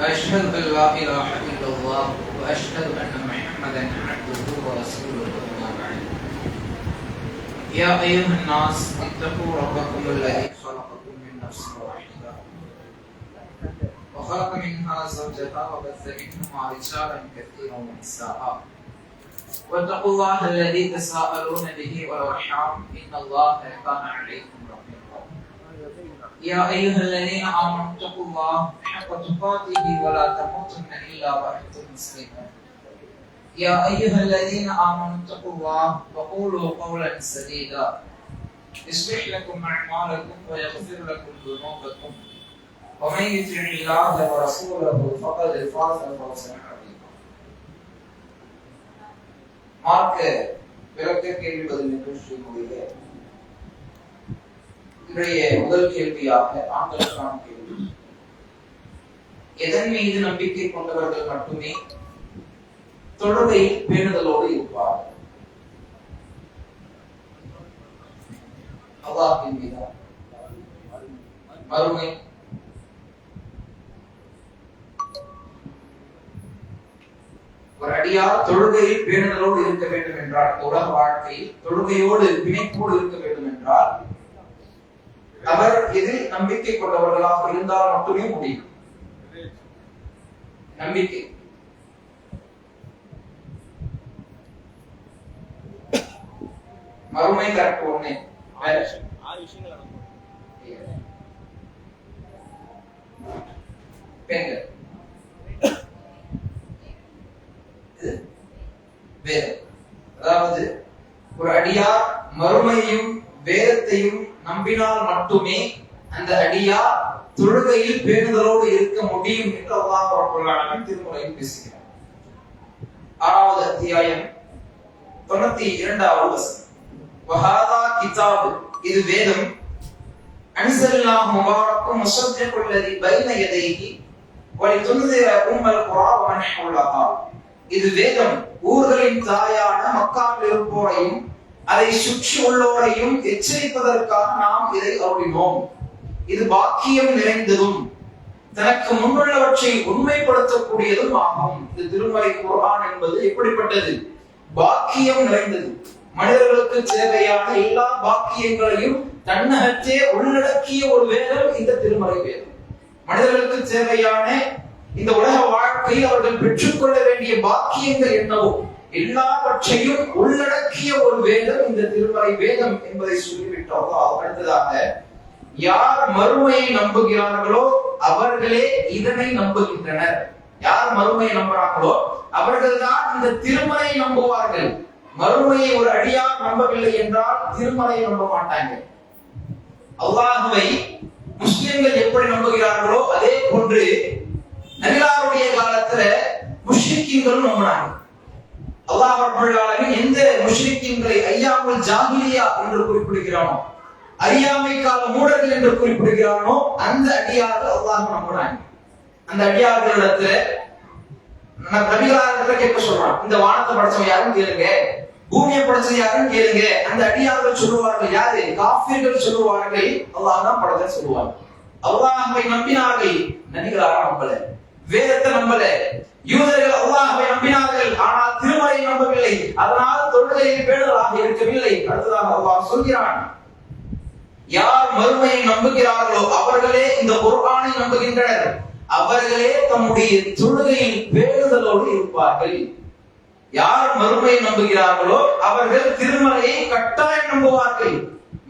وأشهد أن لا إله إلا الله وأشهد أن محمدا عبده ورسوله أما بعد. يا أيها الناس اتقوا ربكم الذي خلقكم من نفس واحدة. وخلق منها زوجها وبث منهما رجالا كثيرا ونساء. واتقوا الله الذي تساءلون به والأرحام. إن الله كان عليكم يا أيها الذين آمنوا اتقوا الله حق تقاته ولا تموتن إلا وأنتم مسلمون. يا أيها الذين آمنوا اتقوا الله وقولوا قولا سديدا. يصلح لكم أعمالكم ويغفر لكم ذنوبكم. ومن يطع الله ورسوله فقد فاز فوزا عظيما. مارك برکت کے لیے بدلنے کی کوشش இன்றைய முதல் கேள்வியாக ஆண்களுக்கான கேள்வி. எதன் மீது நம்பிக்கை கொண்டவர்கள் மட்டுமே தொடர்பை பேணுதலோடு இருப்பார்? அல்லாஹின் மீதா? மறுமை? ஒரு அடியார் தொழுகையில் பேணுதலோடு இருக்க வேண்டும் என்றால் உலக வாழ்க்கையில் தொழுகையோடு பிணைப்போடு இருக்க வேண்டும் என்றால் அவர் எதில் நம்பிக்கை கொண்டவர்களாக இருந்தால் மட்டுமே முடியும். நம்பிக்கை. மறுமை கரெக்ட் ஒண்ணு. பெண்கள். வேறு. அதாவது ஒரு அடியார் மறுமையும் வேதத்தையும் நம்பினால் மட்டுமே அந்த அடியா தொழுகையில் பேணுதலோடு இருக்க முடியும் என்று அல்லாஹ் ரப்பல் ஆலமீன் திருமுறையில் பேசுகிறார். ஆறாவது அத்தியாயம் தொண்ணூத்தி இரண்டாவது வசனம். வஹாதா கிதாபு இது வேதம். அன்சல்லாஹ் முபாரக்கும் முசத்திகுல் பைன எதைகி வலி வலிதுன்திர உம்மல் குரா வமன் இது வேதம் ஊர்களின் தாயான மக்காவில் இருப்போரையும் அதை சுற்றி உள்ளோரையும் எச்சரிப்பதற்காக நாம் இதை அருளினோம். இது பாக்கியம் நிறைந்ததும் தனக்கு முன்னுள்ளவற்றை உண்மைப்படுத்தக்கூடியதும் ஆகும். இந்த திருமலை குரான் என்பது எப்படிப்பட்டது? பாக்கியம் நிறைந்தது. மனிதர்களுக்கு தேவையான எல்லா பாக்கியங்களையும் தன்னகத்தே உள்ளடக்கிய ஒரு வேதம் இந்த திருமலை வேதம். மனிதர்களுக்கு தேவையான இந்த உலக வாழ்க்கையில் அவர்கள் பெற்றுக்கொள்ள வேண்டிய பாக்கியங்கள் என்னவோ எல்லாவற்றையும் உள்ளடக்கிய ஒரு வேதம் இந்த திருமறை வேதம் என்பதை சொல்லிவிட்டோம்? அடுத்ததாக யார் மறுமையை நம்புகிறார்களோ அவர்களே இதனை நம்புகின்றனர். யார் மறுமையை நம்புறாங்களோ அவர்கள் தான் இந்த திருமலை நம்புவார்கள். மறுமையை ஒரு அடியார் நம்பவில்லை என்றால் திருமலையை நம்ப மாட்டாங்க. அல்லாஹுவை முஸ்லிம்கள் எப்படி நம்புகிறார்களோ அதே போன்று நபிலாருடைய காலத்துல முஷ்ரிக்கீன்களும் நம்பினாங்க. அல்லாஹ் ரப்பல் எந்த முஷ்ரிக்கின்களை ஐயாமுல் ஜாகிலியா என்று குறிப்பிடுகிறானோ அறியாமை கால மூடர்கள் என்று குறிப்பிடுகிறானோ அந்த அடியார்கள் அல்லாஹ் நம்புறாங்க. அந்த அடியார்களிடத்துல நபிகளாரத்துல கேட்க சொல்றான் இந்த வானத்தை படைச்சவன் யாரும் கேளுங்க. பூமியை படைச்சது யாரும் கேளுங்க. அந்த அடியார்கள் சொல்லுவார்கள் யாரு? காஃபிர்கள் சொல்லுவார்கள். அல்லாஹ் தான் படைச்ச சொல்லுவாங்க. அல்லாஹ்வை நம்பினார்கள். நபிகளாரா நம்பல. வேதத்தை நம்பல. யூதர்கள் அல்லாஹை நம்பினார்கள் ஆனால் திருமலை நம்பவில்லை. அதனால் தொழுகையில் பேணுதலாக இருக்கவில்லை. அடுத்ததாக அல்லாஹ் சொல்கிறான் யார் மறுமையை நம்புகிறார்களோ அவர்களே இந்த குர்ஆனை நம்புகின்றனர். அவர்களே தம்முடைய தொழுகையில் பேணுதலோடு இருப்பார்கள். யார் மறுமையை நம்புகிறார்களோ அவர்கள் திருமலையை கட்டாயம் நம்புவார்கள்.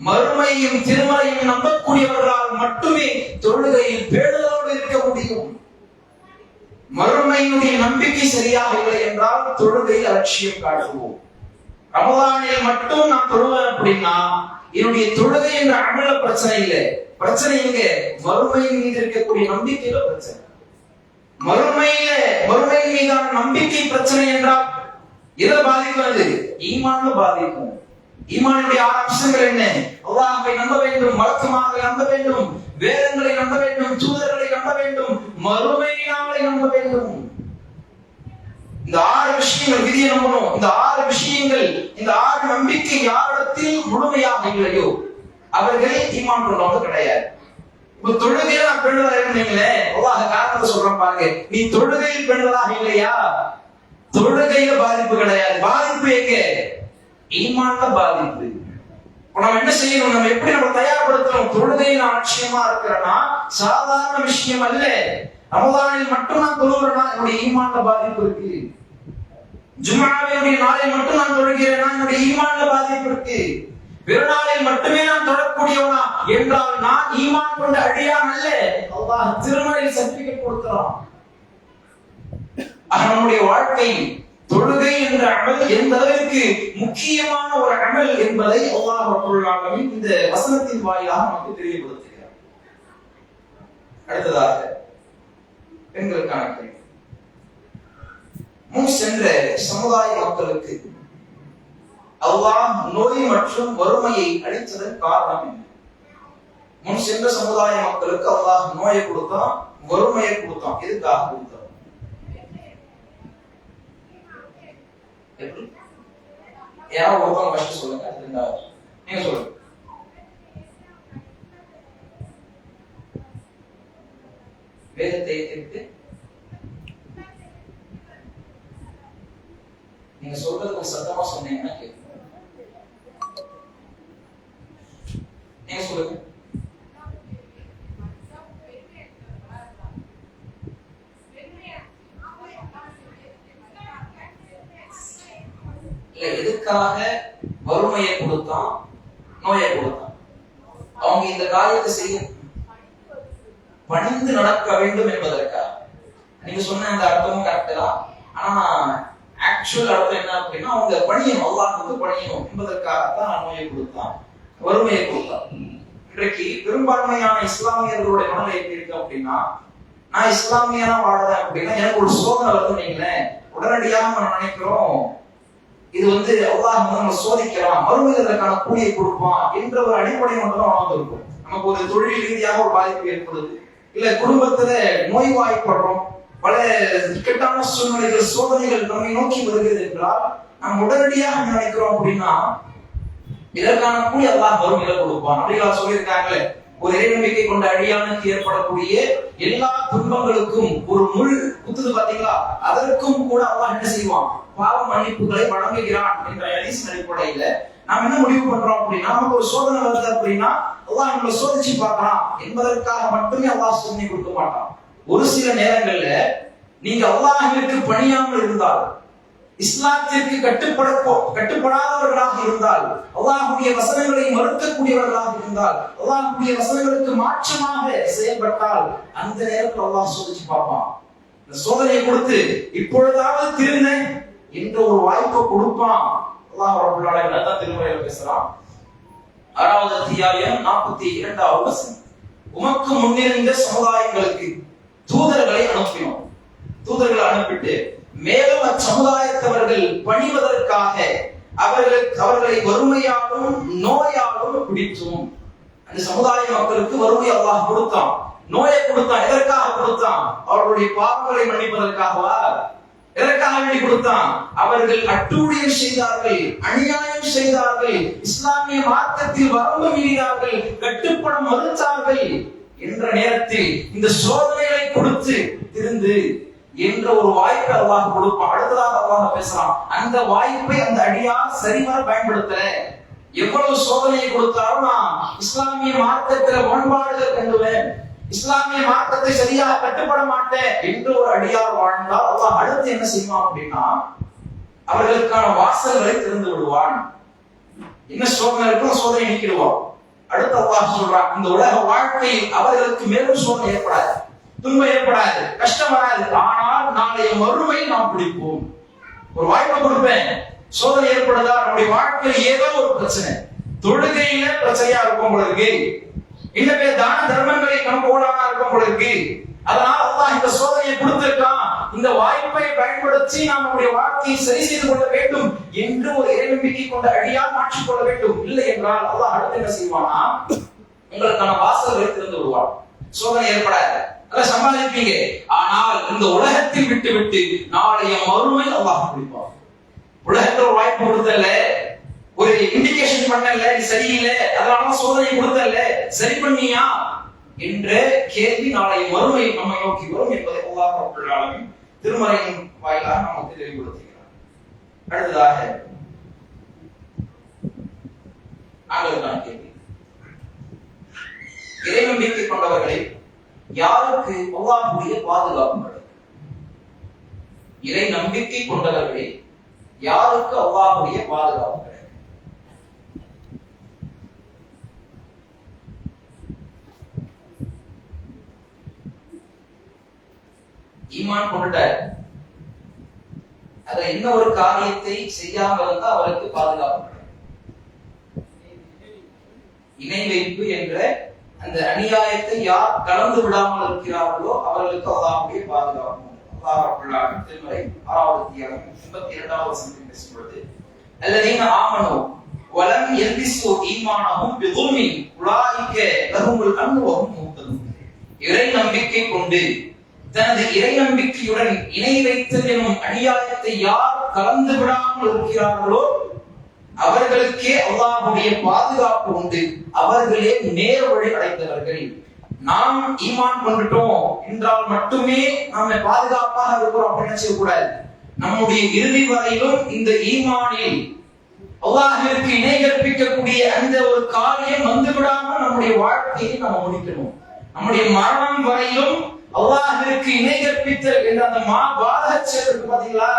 மறுமையும் திருமலையும் நம்பக்கூடியவர்களால் மட்டுமே தொழுகையில் பேணுதலோடு இருக்க முடியும். மறுமையினுடைய நம்பிக்கை சரியாக இல்லை என்றால் தொழுகையில் அலட்சியம் காட்டுவோம். ரமதானில் மட்டும் நான் தொழுவேன் அப்படின்னா என்னுடைய தொழுகை என்ற அமல பிரச்சனை இல்லை. பிரச்சனை எங்க? மறுமையின் மீது இருக்கக்கூடிய நம்பிக்கையில பிரச்சனை. மறுமையில மறுமையின் மீதான நம்பிக்கை பிரச்சனை என்றால் எதை பாதிக்கும் அது? ஈமான்ல பாதிக்கும். ஈமானுடைய ஆறு அம்சங்கள் என்ன? அல்லாஹை நம்ப வேண்டும் வழக்கமாக நம்ப வேண்டும் வேதங்களை நம்ப வேண்டும் தூதர்களை நம்ப வேண்டும் மறுமையினாலை நம்ப வேண்டும். இந்த ஆறு விஷயங்கள் விதியை நம்பணும். இந்த ஆறு விஷயங்கள் இந்த ஆறு நம்பிக்கை யாரிடத்தில் முழுமையாக இல்லையோ அவர்கள் ஈமான் கொண்டவங்க கிடையாது. இப்ப தொழுகையில நான் பெண்களா இருந்தீங்களே அல்லாஹ் காரணத்தை சொல்றேன் பாருங்க. நீ தொழுகையில் பெண்களாக இல்லையா? தொழுகையில பாதிப்பு கிடையாது. பாதிப்பு எங்க? ஈமான்ல பாதிப்பு. நம்ம என்ன செய்யணும்? நம்ம எப்படி நம்ம தயார்படுத்தணும்? தொழுகையில் ஆட்சியமா இருக்கிறனா? சாதாரண விஷயம் அல்ல. ரமதானில் மட்டும் நான் தொழுகிறேன்னா என்னுடைய ஈமான்ல பாதிப்பு இருக்கு. ஜும்மாவினுடைய நாளை மட்டும் நான் தொழுகிறேனா? என்னுடைய ஈமான்ல பாதிப்பு இருக்கு. பெருநாளில் மட்டுமே நான் தொழக்கூடியவனா என்றால் நான் ஈமான் கொண்ட அடியான் அல்ல. அல்லாஹ் திருமறையில் சர்டிபிகேட் கொடுக்கிறான் நம்முடைய வாழ்க்கை தொழுகை என்ற அமல் எந்த அளவிற்கு முக்கியமான ஒரு அமல் என்பதை அல்லாஹ் ரப்பல் இந்த வசனத்தின் வாயிலாக நமக்கு தெரியப்படுத்துகிறார். அடுத்ததாக பெண்களுக்கான கேள்வி. முன் சென்ற சமுதாய மக்களுக்கு அல்லாஹ் நோய் மற்றும் வறுமையை அளித்ததன் காரணம் என்ன? முன் சென்ற சமுதாய மக்களுக்கு அல்லாஹ் நோயை கொடுத்தான் வறுமையை கொடுத்தான். எதுக்காக கொடுத்தான் எப்படி யாராவது ஒருத்தவங்க ஃபர்ஸ்ட் சொல்லுங்க அது ரெண்டாவது நீங்க சொல்லுங்க. வேதத்தை எதிர்த்து நீங்க சொல்றது கொஞ்சம் சத்தமா சொன்னீங்கன்னா கேட்கும். நீங்க சொல்லுங்க. இல்ல எதுக்காக வறுமையை கொடுத்தான் நோயை கொடுத்தான்? அவங்க இந்த காரியத்தை செய்ய பணிந்து நடக்க வேண்டும் என்பதற்காக நீங்க சொன்ன அந்த அர்த்தமும் கரெக்ட் தான். ஆனா ஆக்சுவல் அர்த்தம் என்ன அப்படின்னா அவங்க பணியணும் பணியும் என்பதற்காக என்பதற்காகத்தான் நோயை கொடுத்தான் வறுமையை கொடுத்தான். இன்றைக்கு பெரும்பான்மையான இஸ்லாமியர்களுடைய மனநிலை எப்படி இருக்கு அப்படின்னா நான் இஸ்லாமியனா வாழறேன் அப்படின்னா எனக்கு ஒரு சோதனை வருதுன்னு நீங்களே உடனடியாக நம்ம நினைக்கிறோம் இது வந்து அல்லாஹ் வந்து நம்ம சோதிக்கலாம் மறுமையில் அதற்கான கூலியை கொடுப்பான் என்ற ஒரு அடிப்படை மட்டும் தான் வளர்ந்துருக்கும் நமக்கு ஒரு தொழில் ரீதியாக ஒரு பாதிப்பு ஏற்படுது. இல்ல குடும்பத்துல நோய்வாய்ப்படுறோம். பல இக்கட்டான சூழ்நிலைகள் சோதனைகள் நம்மை நோக்கி வருகிறது என்றால் நாம் உடனடியாக நினைக்கிறோம் அப்படின்னா இதற்கான கூலி அல்லாஹ் மறுமையில கொடுப்பான். அப்படிங்களா சொல்லியிருக்காங்களே ஒரு இறைநம்பிக்கை கொண்ட அழியானுக்கு ஏற்படக்கூடிய எல்லா துன்பங்களுக்கும் ஒரு முள் குத்துது பாத்தீங்களா? அதற்கும் கூட அல்லாஹ் என்ன செய்வான்? பாவ மன்னிப்புகளை வழங்குகிறான் என்ற ஹதீஸ் அடிப்படையில நாம் என்ன முடிவு பண்றோம் அப்படின்னா நமக்கு ஒரு சோதனை வருது அப்படின்னா அல்லாஹ் நம்மளை சோதிச்சு பார்க்கலாம் என்பதற்காக மட்டுமே அல்லாஹ் சோதனை கொடுக்க மாட்டான். ஒரு சில நேரங்கள்ல நீங்க அல்லாஹிற்கு பணியாமல் இருந்தால் இஸ்லாத்திற்கு கட்டுப்பட கட்டுப்படாதவர்களாக இருந்தால் அல்லாஹுடைய வசனங்களை மறுக்கக்கூடியவர்களாக இருந்தால் அல்லாஹுடைய வசனங்களுக்கு மாற்றமாக செயல்பட்டால் அந்த நேரத்தில் அல்லாஹ் சோதிச்சு பார்ப்பான். இந்த சோதனையை கொடுத்து இப்பொழுதாவது திருந்த என்ற ஒரு வாய்ப்பை கொடுப்பான். அல்லாஹ் ரபுல் ஆலமீன் அதான் பேசலாம் பேசுறான். ஆறாவது அத்தியாயம் நாற்பத்தி இரண்டாவது வசனம். உமக்கு முன்னிருந்த சமுதாயங்களுக்கு தூதர்களை அனுப்பினோம். தூதர்களை அனுப்பிட்டு மேலும் அச்சமுதாயத்தவர்கள் பணிவதற்காக அவர்களுக்கு அவர்களை வறுமையாலும் நோயாலும் பிடித்தோம் அந்த சமுதாய மக்களுக்கு வறுமை அல்லாஹ் கொடுத்தான். நோயை கொடுத்தான். எதற்காக கொடுத்தான்? அவர்களுடைய பாவங்களை மன்னிப்பதற்காகவா? எதற்காக வேண்டி கொடுத்தான்? அவர்கள் அட்டூழியம் செய்தார்கள் அநியாயம் செய்தார்கள் இஸ்லாமிய மார்க்கத்தில் வரம்பு மீறினார்கள் கட்டுப்பட மறுத்தார்கள் என்ற நேரத்தில் இந்த சோதனைகளை கொடுத்து திருந்து என்ற ஒரு வாய்ப்பை அல்லாஹ் கொடுப்பான் அடுத்ததாக அல்லாஹ் பேசுறான் அந்த வாய்ப்பை அந்த அடியார் சரிவர பயன்படுத்தல. எவ்வளவு சோதனையை கொடுத்தாலும் நான் இஸ்லாமிய மார்க்கத்துல முரண்பாடுகள் கண்டுவேன். இஸ்லாமிய மார்க்கத்தை சரியாக கட்டுப்பட மாட்டேன் என்று ஒரு அடியார் வாழ்ந்தால் அல்லாஹ் அடுத்து என்ன செய்வான் அப்படின்னா அவர்களுக்கான வாசல்களை திறந்து விடுவான். என்ன சோதனை இருக்கும் சோதனை நீக்கிடுவான். அடுத்த அல்லாஹ் சொல்றான் இந்த உலக வாழ்க்கையில் அவர்களுக்கு மேலும் சோதனை ஏற்படாது. துன்பம் ஏற்படாது கஷ்டம் வராது. நாளைய மறுமை நாம் பிடிப்போம். ஒரு வாய்ப்பை கொடுப்பேன். சோதனை ஏற்படுதா? நம்முடைய வாழ்க்கையில் ஏதோ ஒரு பிரச்சனை. தொழுகையில பிரச்சனையா இருக்கும் உங்களுக்கு இல்ல பேர் தான தர்மங்களை கணக்கோடானா இருக்கும் உங்களுக்கு அதனால அல்லாஹ் இந்த சோதனையை கொடுத்திருக்கான். இந்த வாய்ப்பை பயன்படுத்தி நாம் நம்முடைய வாழ்க்கையை சரி செய்து கொள்ள வேண்டும் என்று ஒரு இறைநம்பிக்கை கொண்ட அடியால் மாற்றிக் கொள்ள வேண்டும். இல்லை என்றால் அல்லாஹ் அடுத்து என்ன செய்வானா? உங்களுக்கான வாசல்களை திறந்து விடுவான். சோதனை ஏற்படாது. அதை சமாளிப்பீங்க. ஆனால் இந்த உலகத்தை விட்டு விட்டு நாளைய மறுமை அல்லாஹ் பிடிப்பான் உலகத்துல ஒரு வாய்ப்பு கொடுத்தல ஒரு இண்டிகேஷன் பண்ணல நீ சரியில்லை. அதனால சோதனை கொடுத்தல சரி பண்ணியா? என்ற கேள்வி நாளை மறுமை நம்மை நோக்கி வரும் என்பதை அல்லாஹ் ரப்பல் திருமறையின் வாயிலாக நமக்கு தெளிவுபடுத்துகிறார் அடுத்ததாக நான்காவது கேள்வி. இறை நம்பிக்கை கொண்டவர்களை யாருக்கு அல்லாஹுடைய பாதுகாப்பு கிடைக்கும் இறை நம்பிக்கை கொண்டவர்களே யாருக்கு அல்லாஹுடைய பாதுகாப்பு கிடைக்கும் ஈமான் கொண்டுட்டார். அதுல என்ன ஒரு காரியத்தை செய்யாம இருந்தா அவருக்கு பாதுகாப்பு இணை வைப்பு என்ற அந்த அநியாயத்தை யார் கலந்து விடாமல் இருக்கிறார்களோ அவர்களுக்கு அல்லாஹுடைய பாதுகாப்பு உண்டு. அல்லாஹ் ரப்பல் ஆலமீன் ஆறாவது அத்தியாயம் எண்பத்தி இரண்டாவது வசனத்தில் பேசும் அல்லதீன ஆமனோ வலம் எல்பிசு ஈமானமும் பிதுல்மின் உலாய்க்க லஹுமுல் அம்னு வஹும் இறை நம்பிக்கை கொண்டு தனது இறை நம்பிக்கையுடன் இணை வைத்தல் எனும் அநியாயத்தை யார் கலந்து விடாமல் இருக்கிறார்களோ அவர்களுக்கே அல்லாஹுடைய பாதுகாப்பு உண்டு. அவர்களே நேர் வழி அடைந்தவர்கள் நாம் ஈமான் கொண்டுட்டோம் என்றால் மட்டுமே நாம பாதுகாப்பாக இருக்கிறோம் அப்படின்னு செய்யக்கூடாது நம்முடைய இறுதி வரையிலும் இந்த ஈமானில் அல்லாஹிற்கு இணை கற்பிக்கக்கூடிய அந்த ஒரு காரியம் வந்துவிடாமல் நம்முடைய வாழ்க்கையை நம்ம முடிக்கணும். நம்முடைய மரணம் வரையிலும் அல்லாஹிற்கு இணை கற்பித்தல் என்ற அந்த மா பாதக செயல் இருக்கு பாத்தீங்களா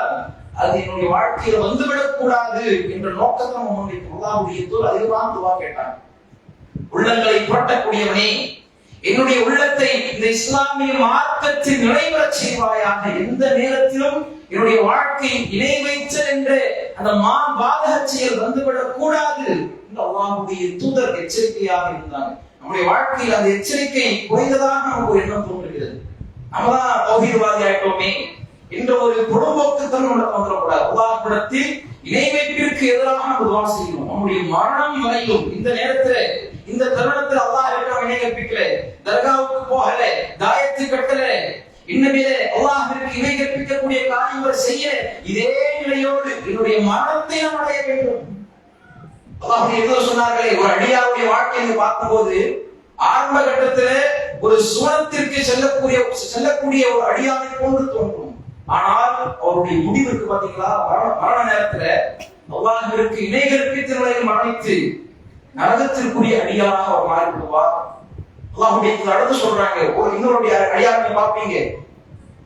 அது என்னுடைய வாழ்க்கையில வந்துவிடக் கூடாது என்ற நோக்கத்தை நம்ம முன்வைக்கும் அல்லாஹ்வுடைய தூர் அதிகமாக துவா கேட்டாங்க. உள்ளங்களை புரட்டக்கூடியவனே என்னுடைய உள்ளத்தை இந்த இஸ்லாமிய மார்க்கத்தில் நிலைவரச் செய்வாயாக எந்த நேரத்திலும் என்னுடைய வாழ்க்கை இணை வைத்தல் என்று அந்த மா பாதக செயல் வந்துவிடக் கூடாது என்று தூதர் எச்சரிக்கையாக இருந்தாங்க. நம்முடைய வாழ்க்கையில் அந்த எச்சரிக்கை குறைந்ததாக நமக்கு எண்ணம் தோன்றுகிறது. நம்மதான் தான் ஆயிட்டோமே என்ற ஒரு பொழும்போக்குத்தனம் நடக்க வந்துடக்கூடாது அல்லாஹ்விடத்தில் இணை வைப்பிற்கு எதிராக நம்ம துவா செய்யணும். நம்முடைய மரணம் வரையும் இந்த நேரத்துல இந்த தருணத்துல அல்லாஹ் இருக்கிற இணை கற்பிக்கல? தர்காவுக்கு போகல தாயத்து கட்டல. இன்னமே அல்லாஹிற்கு இணை கற்பிக்கக்கூடிய காரியங்கள் செய்ய இதே நிலையோடு என்னுடைய மரணத்தை நாம் அடைய வேண்டும். அல்லாஹ் ஏதோ சொன்னார்களே ஒரு அடியாவுடைய வாழ்க்கையை பார்க்கும்போது ஆரம்ப கட்டத்துல ஒரு சுவனத்திற்கு செல்லக்கூடிய செல்லக்கூடிய ஒரு அடியாவை போன்று தோன்றும். ஆனால் அவருடைய முடிவுக்கு பாத்தீங்களா மரண- நேரத்துல அல்லாஹிற்கு இணைகளுக்கு கற்பித்த மரணித்து நரகத்திற்குரிய அடியாராக அவர் மாறிவிடுவார். அல்லாஹுடைய நடந்து சொல்றாங்க ஒரு இன்னொருடைய அடியாரை பார்ப்பீங்க.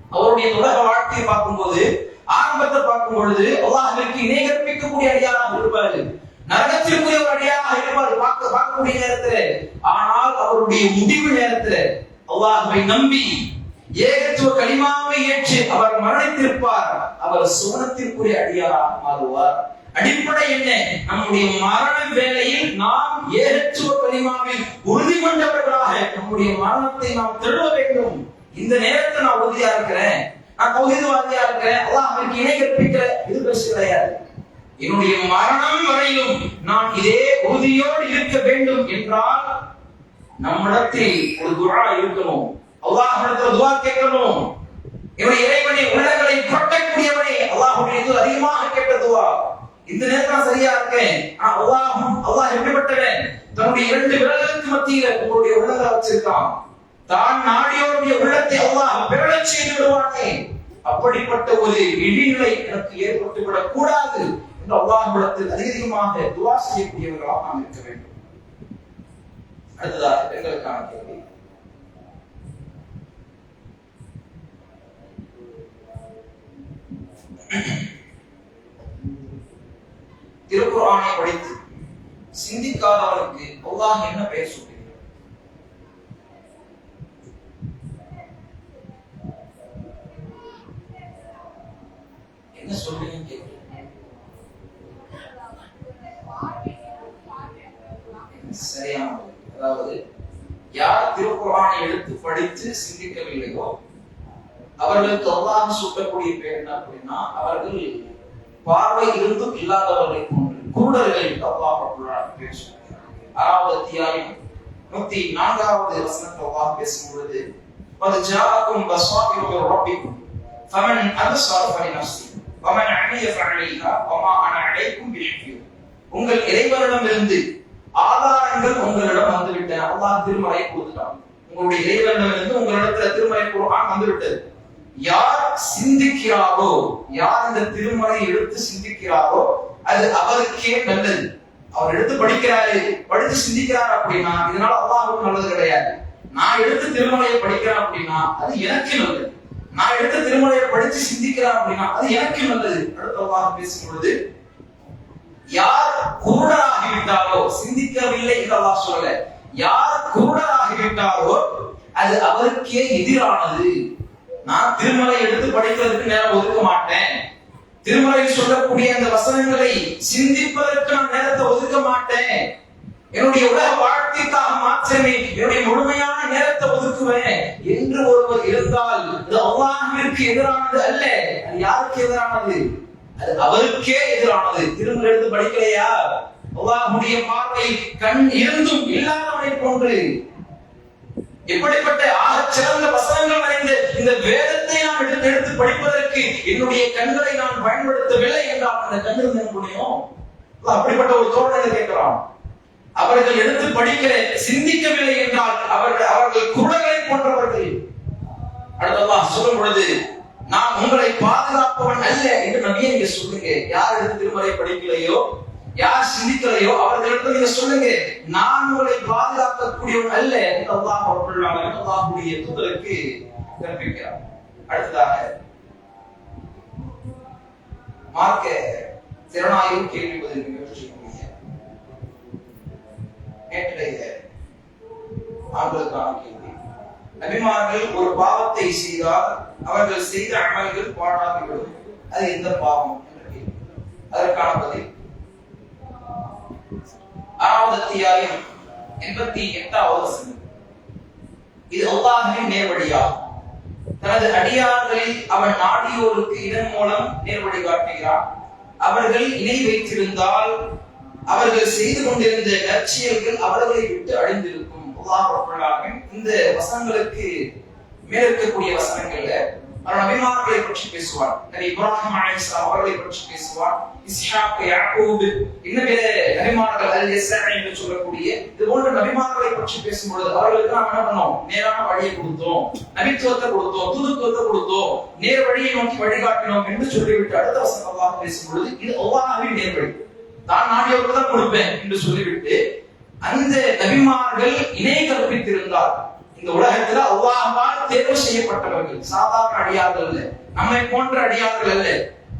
அவருடைய உலக வாழ்க்கையை பார்க்கும்போது ஆரம்பத்தை பார்க்கும் பொழுது அல்லாஹிற்கு இணை கற்பிக்கக்கூடிய அடியாராக இருப்பாரு. நரகத்திற்குரிய ஒரு அடியாராக இருப்பார் பார்க்க பார்க்கக்கூடிய நேரத்துல. ஆனால் அவருடைய முடிவு நேரத்துல அல்லாஹுவை நம்பி ஏகத்துவ களிமாவை ஏற்று அவர் மரணித்திருப்பார். அவர் சுவனத்திற்குரிய அடியாராக மாறுவார். அடிப்படை என்ன? நம்முடைய மரண வேலையில் நாம் ஏகத்துவ களிமாவில் உறுதி கொண்டவர்களாக நம்முடைய மரணத்தை நாம் தழுவ வேண்டும். இந்த நேரத்தை நான் உறுதியா இருக்கிறேன். நான் தௌஹீத்வாதியா இருக்கிறேன். அல்லாஹ்விற்கு இணை கற்பிக்கிற இது பெருசு கிடையாது. என்னுடைய மரணம் வரையிலும் நான் இதே உறுதியோடு இருக்க வேண்டும் என்றால் நம்மிடத்தில் ஒரு துஆ இருக்கணும். அல்லாஹ்விடத்தில் துவா கேட்கணும். என்னுடைய இறைவனை உள்ளங்களை புரட்டக்கூடியவனே. அல்லாஹ்வுடைய இது அதிகமாக கேட்ட துஆ இந்த நேரத்துல சரியா இருக்கேன். ஆனா அல்லாஹ் அல்லாஹ் எப்படிப்பட்டவன்? தன்னுடைய இரண்டு விரல்களுக்கு மத்தியில உங்களுடைய உள்ளங்களை வச்சிருக்கான். தான் நாடியோருடைய உள்ளத்தை அல்லாஹ் பிறழச் செய்து விடுவானே. அப்படிப்பட்ட ஒரு இழிநிலை எனக்கு ஏற்பட்டு விடக் கூடாது என்று அல்லாஹ்விடத்தில் அதிகமாக துவா செய்யக்கூடியவர்களாக நாம் இருக்க வேண்டும். அடுத்ததாக பெண்களுக்கான கேள்வி. திருக்குறானை படித்து சிந்திக்காதவனுக்கு அல்லாஹ் என்ன பெயர் சொல்கிறார் என்ன சொல்றீங்கன்னு கேட்கிறேன். சரியான அதாவது யார் திருக்குறானை எடுத்து படித்து சிந்திக்கவில்லையோ அவர்களுக்கு அல்லாஹ் சூட்டக்கூடிய பேர் என்ன அப்படின்னா அவர்கள் பார்வை இருந்தும் இல்லாதவர்களை போன்று குருடர்கள் அல்லாஹ் ரப்பல் பேர் சொல்கிறார் ஆறாவது அத்தியாயம் நூத்தி நான்காவது வசனத்தில் அல்லாஹ் பேசும் பொழுது قد جاءكم بصائر من ربكم فمن أبصر فلنفسه ومن عمي فعليها وما أنا عليكم بحفيظ உங்கள் இறைவனிடமிருந்து ஆதாரங்கள் உங்களிடம் வந்துவிட்டன அல்லாஹ் திருமறை கொடுத்துட்டான் உங்களுடைய இறைவனிடமிருந்து உங்களிடத்துல திருமறை குர்ஆன் வந்து விட்டது யார் சிந்திக்கிறாரோ யார் இந்த திருமலை எடுத்து சிந்திக்கிறாரோ அது அவருக்கே நல்லது. அவர் எடுத்து படிக்கிறாரு படித்து சிந்திக்கிறார் அப்படின்னா இதனால அல்லாவுக்கு நல்லது கிடையாது. நான் எடுத்து திருமலையை படிக்கிறேன் அப்படின்னா அது எனக்கு நல்லது. நான் எடுத்து திருமலையை படித்து சிந்திக்கிறேன் அப்படின்னா அது எனக்கு நல்லது. அடுத்த அல்லாஹ் பேசும் பொழுது யார் குருடராகிவிட்டாரோ சிந்திக்கவில்லை என்று அல்லாஹ் சொல்லல. யார் குருடராகிவிட்டாரோ அது அவருக்கே எதிரானது. நான் திருமலை எடுத்து படிக்கிறதுக்கு நேரம் ஒதுக்க மாட்டேன். திருமலையில் சொல்லக்கூடிய அந்த வசனங்களை சிந்திப்பதற்கு நான் நேரத்தை ஒதுக்க மாட்டேன். என்னுடைய உலக வாழ்க்கைக்காக மாற்றமே என்னுடைய முழுமையான நேரத்தை ஒதுக்குவேன் என்று ஒருவர் இருந்தால் இது அல்லாஹ்விற்கு எதிரானது அல்ல. அது யாருக்கு எதிரானது? அது அவருக்கே எதிரானது. திருமலை எடுத்து படிக்கலையா? அல்லாஹ்வுடைய பார்வை கண் இருந்தும் இல்லாதவனை போன்று. எப்படிப்பட்ட ஆகச் சிறந்த வசனங்கள் அடைந்த இந்த வேதத்தை நான் எடுத்து எடுத்து படிப்பதற்கு என்னுடைய கண்களை நான் பயன்படுத்தவில்லை என்றால் அந்த கண்கள் என்ன முடியும் அப்படிப்பட்ட ஒரு தோழனை கேட்கிறான். அவர்கள் எடுத்து படிக்கிற சிந்திக்கவில்லை என்றால் அவர்கள் அவர்கள் குடலை போன்றவர்கள். அடுத்ததான் சொல்லும் பொழுது நான் உங்களை பாதுகாப்பவன் அல்ல என்று நபியை நீங்க சொல்லுங்க. யார் எடுத்து திருமறை படிக்கலையோ? யார் சிந்திக்கலையோ அவர்களிடம் நீங்க சொல்லுங்க நான் உங்களை பாதுகாக்கக்கூடியவன் அல்ல. என்று அல்லாஹ் ரப்பல் ஆலமீன் தூதருக்கு கற்பிக்கிறார் அடுத்ததாக மார்க்க திறனாய்வு கேள்வி பதில் நிகழ்ச்சிக்குரிய நேற்றைய ஆண்களுக்கான கேள்வி. நபிமார்கள் ஒரு பாவத்தை செய்தால் அவர்கள் செய்த அமல்கள் பாடாகிவிடும் அது எந்த பாவம் என்ற கேள்வி. அதற்கான பதில் ஆறாவது அத்தியாயம் எண்பத்தி எட்டாவது வசனம். இது அல்லாஹின் நேர்வழியா தனது அடியார்களில் அவன் நாடியோருக்கு இதன் மூலம் நேர்வழி காட்டுகிறான். அவர்கள் இணை வைத்திருந்தால் அவர்கள் செய்து கொண்டிருந்த நற்செயல்கள் அவர்களை விட்டு அழிந்திருக்கும். இந்த வசனங்களுக்கு மேல் இருக்கக்கூடிய வசனங்கள்ல அவர் நபிமார்களை பற்றி பேசுவார். நபி இப்ராஹிம் அலைஹிஸ்ஸலாம் அவர்களை பற்றி பேசுவார். இஸ்ஹாக் யாக்கூப் இன்னும் பிற நபிமார்கள் அல் என்று சொல்லக்கூடிய இது போன்ற நபிமார்களை பற்றி பேசும்பொழுது அவர்களுக்கு நாம் என்ன பண்ணோம்? நேரான வழியை கொடுத்தோம். நபித்துவத்தை கொடுத்தோம் தூதுத்துவத்தை கொடுத்தோம். நேர் வழியை நோக்கி வழிகாட்டினோம் என்று சொல்லிவிட்டு அடுத்த வசனம் அல்லாஹ் பேசும்பொழுது இது அல்லாஹ்வின் நேர்வழி. தான் நாடியவருக்கு தான் கொடுப்பேன் என்று சொல்லிவிட்டு அந்த நபிமார்கள் இணை கற்பித்திருந்தார் இந்த உலகத்துல அல்லாஹ்வால் தேர்வு செய்யப்பட்டவர்கள் சாதாரண அடியார்கள் அல்ல நம்மை போன்ற அடியார்கள் அல்ல.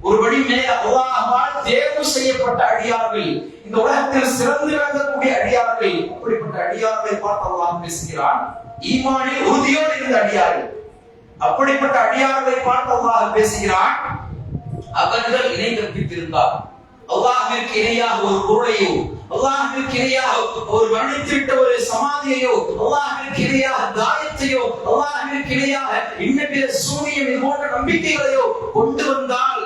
ஒரு படி மேல அல்லாஹ்வால் தேர்வு செய்யப்பட்ட அடியார்கள் இந்த உலகத்தில் சிறந்து விளங்கக்கூடிய அடியார்கள் அப்படிப்பட்ட அடியார்களை பார்த்து அல்லாஹ் பேசுகிறான். ஈமானில் உறுதியோடு இருந்த அடியார்கள் அப்படிப்பட்ட அடியார்களை பார்த்து அல்லாஹ் பேசுகிறான். அவர்கள் இணை கற்பித்திருந்தார். அல்லாஹ்விற்கு இணையாக ஒரு பொருளையோ அல்லாஹ்விற்கு இணையாக ஒரு வர்ணித்துவிட்ட ஒரு சமாதியையோ அல்லாஹ்விற்கு இணையாக தாயத்தையோ அல்லாஹ்விற்கு இணையாக இன்ன பிற சூனியம் இது போன்ற நம்பிக்கைகளையோ கொண்டு வந்தால்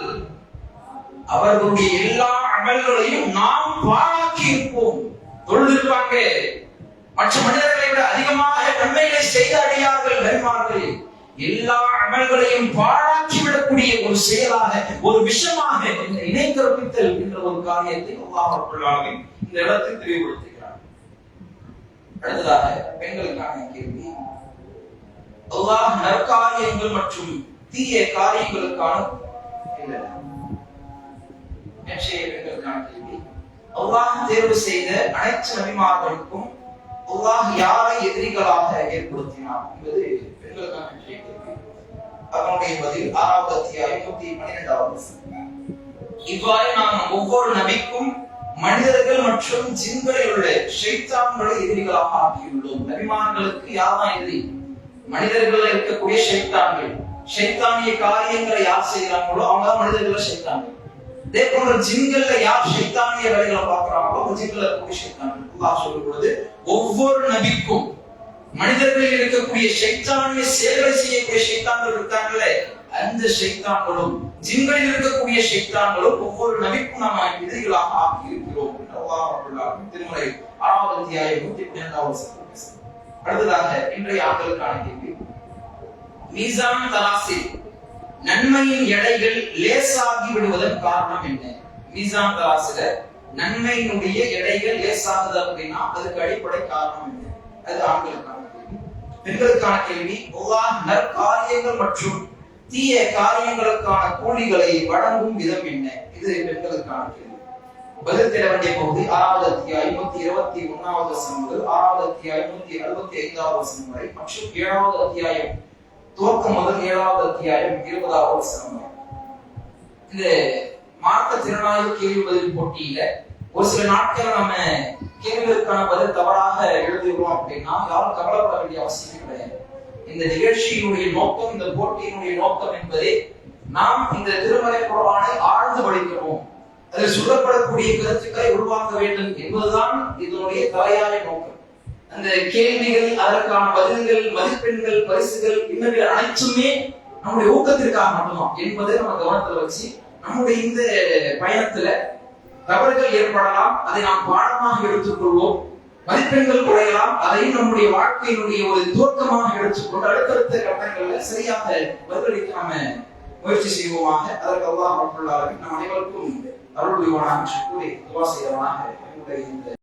அவர்களுடைய எல்லா அமல்களையும் நாம் பாழாக்கி இருப்போம் தொழுதிருப்பாங்க. மற்ற மனிதர்களை விட அதிகமாக நன்மைகளை செய்த அடியார்கள் நன்மார்கள் எல்லா அமல்களையும் பாழாக்கி விடக்கூடிய ஒரு செயலாக ஒரு விஷமாக இந்த இணை கற்பித்தல் என்ற ஒரு காரியத்தை அல்லாஹ் இந்த இடத்தை தெளிவுபடுத்துகிறார் அடுத்ததாக பெண்களுக்கான கேள்வி அல்லாஹ் நற்காரியங்கள் மற்றும் தீய காரியங்களுக்கான பெண்களுக்கான கேள்வி அல்லாஹ் தேர்வு செய்த அனைத்து நபிமார்களுக்கும் அல்லாஹ் யாரை எதிரிகளாக ஏற்படுத்தினார் என்பது பெண்களுக்கான கேள்வி அதனுடைய பதில் ஆறாவது அத்தியாயம் நூத்தி பன்னிரெண்டாவது இவ்வாறு நாம் ஒவ்வொரு நபிக்கும் மனிதர்கள் மற்றும் ஜின்களில் உள்ள ஷைத்தான்களை எதிரிகளாக ஆக்கியுள்ளோம். நபிமான்களுக்கு யார்தான் எதிரி? மனிதர்கள் இருக்கக்கூடிய ஷைத்தான்கள். ஷைத்தானிய காரியங்களை யார் செய்கிறாங்களோ அவங்க தான் மனிதர்கள் ஷைத்தான்கள் அதே போன்ற ஜின்கள்ல யார் ஷைத்தானிய வேலைகளை பார்க்கிறாங்களோ அவங்க ஜின்கள் இருக்கக்கூடிய ஷைத்தான்கள். அல்லாஹ் சொல்லும் பொழுது ஒவ்வொரு நபிக்கும் மனிதர்களில் இருக்கக்கூடிய ஷைத்தானிய சேவை செய்யக்கூடிய ஷைத்தான்கள் இருக்காங்களே அந்த சைத்தான்களும் ஜின்களில் இருக்கக்கூடிய சைத்தான்களும் ஒவ்வொரு நபிக்கும் நாம எதிரிகளாக ஆக்கி இருக்கிறோம் திருமலை ஆறாவது அத்தியாயம் நூத்தி பன்னிரெண்டாவது அடுத்ததாக இன்றைய ஆண்களுக்கான கேள்வி. மீசான் தராசில் நன்மையின் எடைகள் லேசாகி விடுவதன் காரணம் என்ன? மீசான் தராசில நன்மையினுடைய எடைகள் லேசாகுது அப்படின்னா அதுக்கு அடிப்படை காரணம் என்ன? அது ஆண்களுக்கான கேள்வி. பெண்களுக்கான கேள்வி நற்காரியங்கள் மற்றும் தீய காரியங்களுக்கான கூலிகளை வழங்கும் விதம் என்ன? இது பெண்களுக்கான கேள்வி பதில் தேட வேண்டிய பகுதி ஆறாவது அத்தியாயம் நூத்தி இருபத்தி ஒன்னாவது வசனம் முதல் ஆறாவது அத்தியாயம் நூத்தி அறுபத்தி ஐந்தாவது வசனம் வரை மற்றும் ஏழாவது அத்தியாயம் துவக்கம் முதல் ஏழாவது அத்தியாயம் இருபதாவது வசனம் வரை. இந்த மார்க்க திறனாய்வு கேள்வி பதில் போட்டியில ஒரு சில நாட்கள் நம்ம கேள்விகளுக்கான பதில் தவறாக எழுதுகிறோம் அப்படின்னா யாரும் கவலைப்பட வேண்டிய அவசியம் கிடையாது. இந்த நிகழ்ச்சியினுடைய நோக்கம் இந்த போட்டியினுடைய நோக்கம் என்பதே நாம் இந்த திருமலை குரானை ஆழ்ந்து படிக்கிறோம். அதில் சொல்லப்படக்கூடிய கருத்துக்களை உருவாக்க வேண்டும் என்பதுதான் இதனுடைய தலையாய நோக்கம். அந்த கேள்விகள் அதற்கான பதில்கள் மதிப்பெண்கள் பரிசுகள் இன்னும் அனைத்துமே நம்முடைய ஊக்கத்திற்காக மட்டும்தான் என்பதை நம்ம கவனத்துல வச்சு நம்முடைய இந்த பயணத்துல தவறுகள் ஏற்படலாம் அதை நாம் பாடமாக எடுத்துக்கொள்வோம். மதிப்பெண்கள் குறையலாம் அதையும் நம்முடைய வாழ்க்கையினுடைய ஒரு துவக்கமாக எடுத்துக்கொண்டு அடுத்தடுத்த கட்டங்கள்ல சரியாக பதிலளிக்க நாம முயற்சி செய்வோமாக. அதற்கு அல்லாஹ் நம் அனைவருக்கும் அருள் புரிவானாக. கூறி துவா செய்தவனாக என்னுடைய இந்த